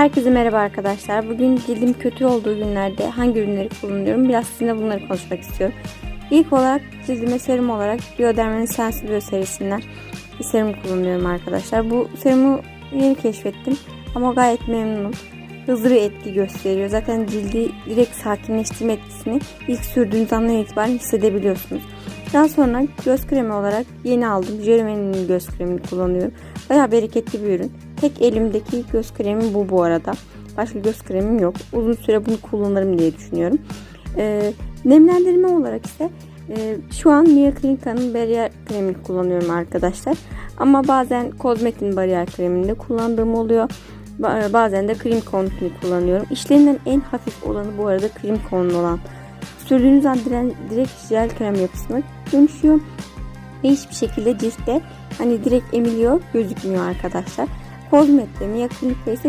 Herkese merhaba arkadaşlar. Bugün cildim kötü olduğu günlerde hangi ürünleri kullanıyorum? Biraz sizinle bunları konuşmak istiyorum. İlk olarak cildime serum olarak Bioderma'nın Sensibio serisinden bir serum kullanıyorum arkadaşlar. Bu serumu yeni keşfettim ama gayet memnunum. Hızlı bir etki gösteriyor. Zaten cildi direkt sakinleştirme etkisini ilk sürdüğünüz andan itibaren hissedebiliyorsunuz. Daha sonra göz kremi olarak yeni aldım. Jeremy'nin göz kremini kullanıyorum. Bayağı bereketli bir ürün. Tek elimdeki göz kremim bu bu arada. Başka göz kremim yok. Uzun süre bunu kullanırım diye düşünüyorum. Ee, nemlendirme olarak ise e, şu an Mia Clinica'nın bariyer kremini kullanıyorum arkadaşlar. Ama bazen kozmetin bariyer kremini de kullandığım oluyor. Ba- Bazen de Cream Con'unu kullanıyorum. İşlerinden en hafif olanı bu arada Cream Con olan. Sürdüğünüz an direkt jel krem yapısına dönüşüyor. Ve hiçbir şekilde ciltte hani direkt emiliyor gözükmüyor arkadaşlar. Kozmet ve Mia Clinica ise bir